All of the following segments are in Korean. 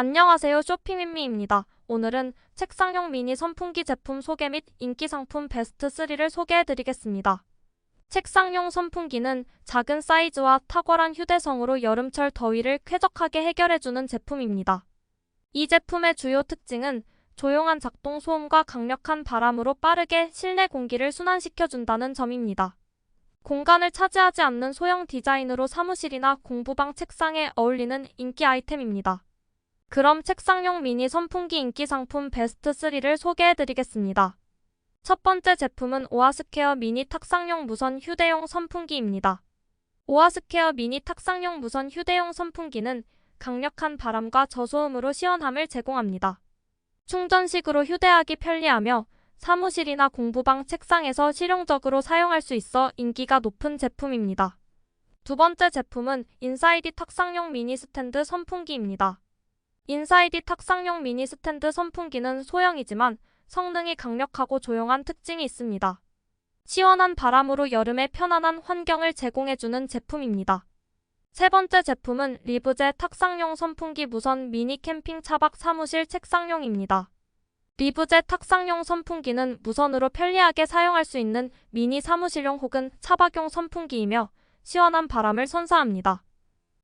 안녕하세요. 쇼핑민미입니다. 오늘은 책상용 미니 선풍기 제품 소개 및 인기 상품 베스트 3를 소개해 드리겠습니다. 책상용 선풍기는 작은 사이즈와 탁월한 휴대성으로 여름철 더위를 쾌적하게 해결해주는 제품입니다. 이 제품의 주요 특징은 조용한 작동 소음과 강력한 바람으로 빠르게 실내 공기를 순환시켜준다는 점입니다. 공간을 차지하지 않는 소형 디자인으로 사무실이나 공부방 책상에 어울리는 인기 아이템입니다. 그럼 책상용 미니 선풍기 인기 상품 베스트 3를 소개해 드리겠습니다. 첫 번째 제품은 오아스케어 미니 탁상용 무선 휴대용 선풍기입니다. 오아스케어 미니 탁상용 무선 휴대용 선풍기는 강력한 바람과 저소음으로 시원함을 제공합니다. 충전식으로 휴대하기 편리하며 사무실이나 공부방 책상에서 실용적으로 사용할 수 있어 인기가 높은 제품입니다. 두 번째 제품은 인사이디 탁상용 미니 스탠드 선풍기입니다. 인사이디 탁상용 미니 스탠드 선풍기는 소형이지만 성능이 강력하고 조용한 특징이 있습니다. 시원한 바람으로 여름에 편안한 환경을 제공해주는 제품입니다. 세 번째 제품은 리브제 탁상용 선풍기 무선 미니 캠핑 차박 사무실 책상용입니다. 리브제 탁상용 선풍기는 무선으로 편리하게 사용할 수 있는 미니 사무실용 혹은 차박용 선풍기이며 시원한 바람을 선사합니다.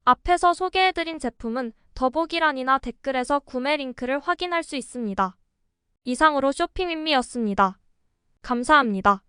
앞에서 소개해드린 제품은 더보기란이나 댓글에서 구매 링크를 확인할 수 있습니다. 이상으로 쇼핑인미였습니다. 감사합니다.